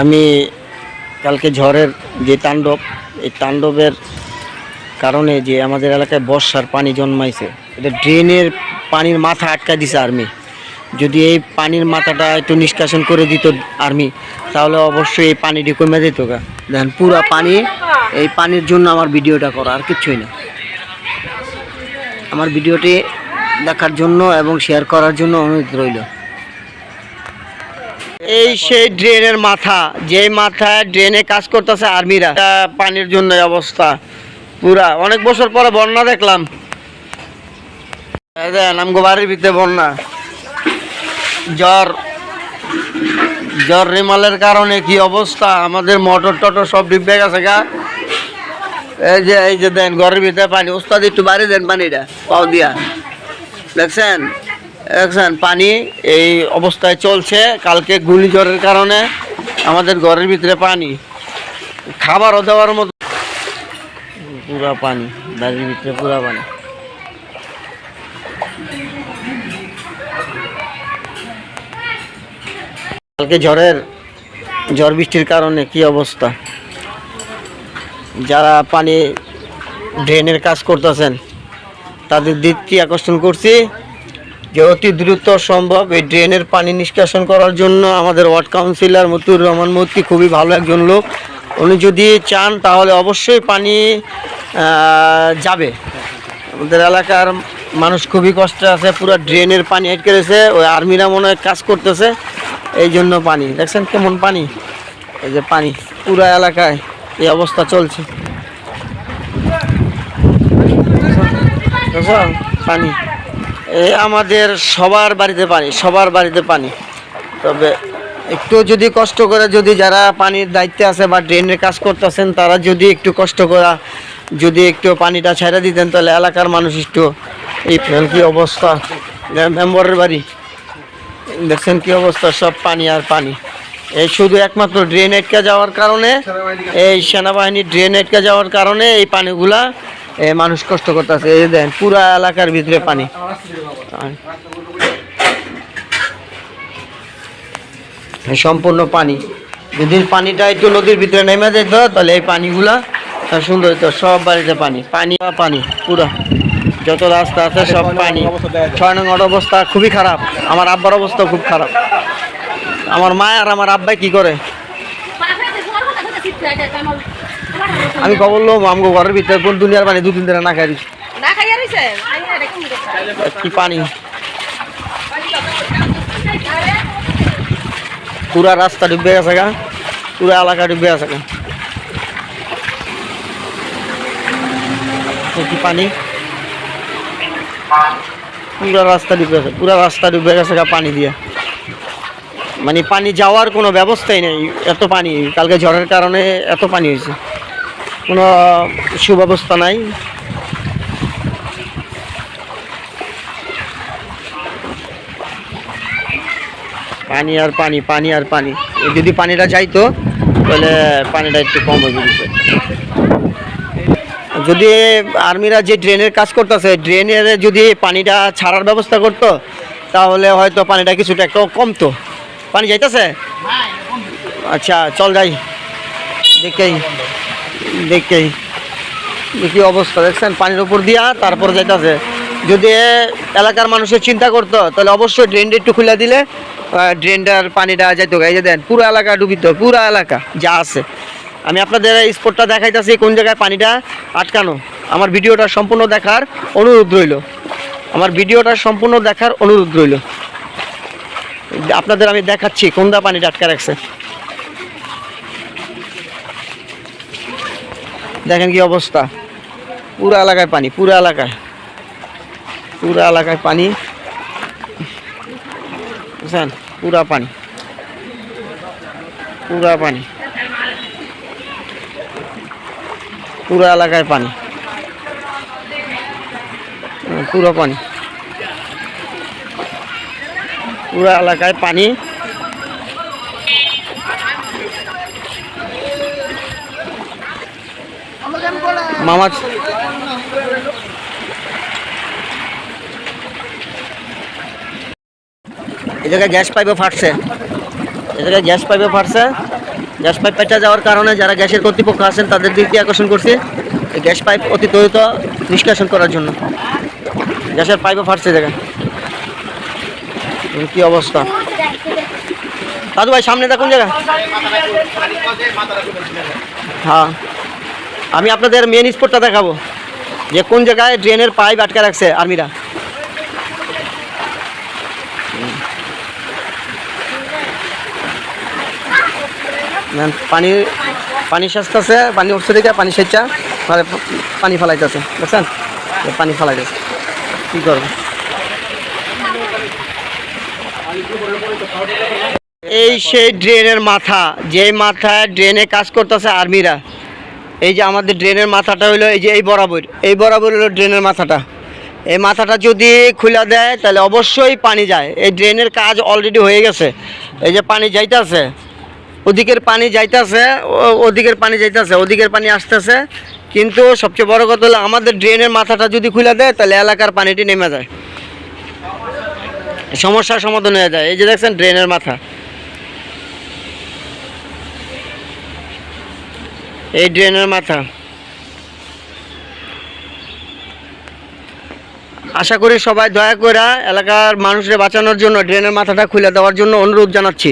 আমি কালকে ঝড়ের যে তাণ্ডব, এই তাণ্ডবের কারণে যে আমাদের এলাকায় বর্ষার পানি জন্মাইছে, এটা ড্রেনের পানির মাথা আটকা দিছে আর্মি। যদি এই পানির মাথাটা একটু নিষ্কাশন করে দিত আর্মি, তাহলে অবশ্যই এই পানিটি কমে যেত গা। দেখেন, পুরা পানি, এই পানির জন্য আমার ভিডিওটা করা, আর কিচ্ছুই না। আমার ভিডিওটি দেখার জন্য এবং শেয়ার করার জন্য অনুরোধ রইল। এই সেই ড্রেনের মাথা যে মাথায় ড্রেনে কাজ করতেছে আর্মিরা। পানির জন্য অবস্থা পুরা। অনেক বছর পরে বন্যা দেখলাম। দেখেন বাড়ির ভিতরে বন্যা। জ্বর। জ্বর রেমালের কারণে কি অবস্থা? আমাদের মোটর টটর সব ডিব্বে গেছে গা। এই যে এই যে দেন ঘরের ভিতরে পানি। ওস্তাদ একটু বাড়ি দেন পানিটা পাও দিয়া। দেখছেন? দেখছেন পানি এই অবস্থায় চলছে, কালকে ঘূর্ণিঝড়ের কারণে আমাদের ঘরের ভিতরে পানি। খাবারও দেওয়ার মতো পুরা পানি, বাড়ির ভিতরে পুরা পানি। কালকে ঝড়ের, ঝড় বৃষ্টির কারণে কি অবস্থা? যারা পানি ড্রেনের কাজ করতেছেন, তাদের দৃষ্টি আকর্ষণ করছি? যে অতি দ্রুত সম্ভব এই ড্রেনের পানি নিষ্কাশন করার জন্য আমাদের ওয়ার্ড কাউন্সিলর মতুর রহমান মূর্তি খুবই ভালো একজন লোক। উনি যদি চান তাহলে অবশ্যই পানি যাবে। আমাদের এলাকার মানুষ খুবই কষ্টে আছে পুরো ড্রেনের পানি আটকে রয়েছে ওই আর্মিরা মনে হয় কাজ করতেছে এই জন্য পানি। দেখছেন কেমন পানি? এই যে পানি পুরো এলাকায় এই অবস্থা চলছে। পানি। আমাদের সবার বাড়িতে পানি, সবার বাড়িতে পানি। তবে একটু যদি কষ্ট করে যদি যারা পানির দায়িত্বে আছে বা ড্রেনের কাজ করতেছেন, তারা যদি একটু কষ্ট করা যদি একটু পানিটা ছেড়ে দিতেন, তাহলে এলাকার মানুষ একটু এই কি অবস্থা? মেম্বরের বাড়ি। দেখছেন কি অবস্থা, সব পানি আর পানি। এই শুধু একমাত্র ড্রেন আটকে যাওয়ার কারণে, এই সেনাবাহিনীর ড্রেন আটকে যাওয়ার কারণে এই পানিগুলা মানুষ কষ্ট করতেছে। এই দেন, পুরা এলাকার ভিতরে পানি। সম্পূর্ণ পানি। যদি পানিটা একটু নদীর ভিতরে নেমে যেত তাহলে এই পানিগুলা সুন্দর সব বাড়িতে পানি পানি পানি, পুরো। যত রাস্তা আছে সব পানি। ছয় নং অবস্থা খুবই খারাপ, আমার আব্বার অবস্থা খুব খারাপ। আমার মা আর আমার আব্বাই কি করে? আমি খবর লো আমগো ঘরের ভিতরে কোন দুনিয়ার পানি দুদিন ধরে না খাই না খাইয়া রইছে খাইয়া রেখে দিছে কি পানি। পুরা রাস্তা ডুবে গেছে গা। পুরা এলাকা ডুবে গেছে গা। এ কি পানি। পুরা রাস্তা ডুবে গেছে, পুরা রাস্তা ডুবে গেছে গা পানি দিয়ে। মানে পানি যাওয়ার কোনো ব্যবস্থাই নেই, এত পানি। কালকে ঝড়ের কারণে এত পানি হয়েছে। কোনো সুব্যবস্থা নাই। পানি আর পানি পানি আর পানি। যদি পানিটা যাইতো তাহলে পানিটা একটু কম হয়ে যেত যদি আর্মিরা যে ড্রেনের কাজ করতেছে, ড্রেনের যদি পানিটা ছাড়ার ব্যবস্থা করতো, তাহলে হয়তো পানিটা কিছুটা একটু কমতো। পানি যাইতেছে? আচ্ছা চল যাই। দেখেই দেখেই। দেখি অবস্থা, দেখছেন? পানির উপর দিয়া তারপর যাইতেছে। যদি এলাকার মানুষের চিন্তা করতো, তাহলে অবশ্যই ড্রেনটা একটু খুলে দিলে ড্রেনটার পানিটা যাইতো এই যে দেন, পুরো এলাকা ডুবিত, পুরো এলাকা যা আছে। আমি আপনাদের এই স্পটটা দেখাইতেছি, কোন জায়গায় পানিটা আটকানো। আমার ভিডিওটা সম্পূর্ণ দেখার অনুরোধ রইল। আমার ভিডিওটা সম্পূর্ণ দেখার অনুরোধ রইল। আপনাদের আমি দেখাচ্ছি কোনটা পানিটা আটকা রাখছে। দেখেন কি অবস্থা। পুরো এলাকায় পানি, পুরো এলাকায়। পুরো এলাকায় পানি। বুঝছেন? পুরা পানি। পুরা পানি। পুরো এলাকায় পানি। পুরো পানি। পুরো এলাকায় পানি। মামা এই জায়গায় গ্যাস পাইপও ফাটছে। এই জায়গায় গ্যাস পাইপও ফাটছে। গ্যাস পাইপ পেটা যাওয়ার কারণে যারা গ্যাসের কর্তৃপক্ষ আছেন, তাদের দিকে আকর্ষণ করছি। এই গ্যাস পাইপ অতি দ্রুত নিষ্কাশন করার জন্য। গ্যাসের পাইপও ফাটছে জায়গায়। কি অবস্থা? দাদু ভাই, সামনে কোন জায়গা। হ্যাঁ। আমি আপনাদের মেন স্পটটা দেখাবো। যে কোন জায়গায় ড্রেনের পাইপ আটকে রাখছে আর্মিরা পানি পানি সাজতেছে, পানি উঠছে দিকে পানি সেচা পানি ফেলাইতেছে বুঝছেন পানি ফেলাইতেছে। কী করব? এই সেই ড্রেনের মাথা যে মাথায় ড্রেনে কাজ করতেছে আর্মিরা, এই যে আমাদের ড্রেনের মাথাটা হলো এই যে এই বরাবর এই বরাবর হলো ড্রেনের মাথাটা। এই মাথাটা যদি খুলে দেয়, তাহলে অবশ্যই পানি যায়। এই ড্রেনের কাজ অলরেডি হয়ে গেছে। এই যে পানি যাইতেছে ওদিকের পানি যাইতেছে ওদিকের পানি যাইতেছে, ওদিকের পানি আসতেছে। কিন্তু সবচেয়ে বড় কথা হলো আমাদের ড্রেনের মাথাটা যদি খুলে দেয়, তাহলে এলাকার পানিটি নেমে যায়। সমস্যার সমাধান হয়ে যায়। এই যে দেখছেন ড্রেনের মাথা। এই ড্রেনের মাথা। আশা করি সবাই দয়া করে এলাকার মানুষের বাঁচানোর জন্য ড্রেনের মাথাটা খুলে দেওয়ার জন্য অনুরোধ জানাচ্ছি।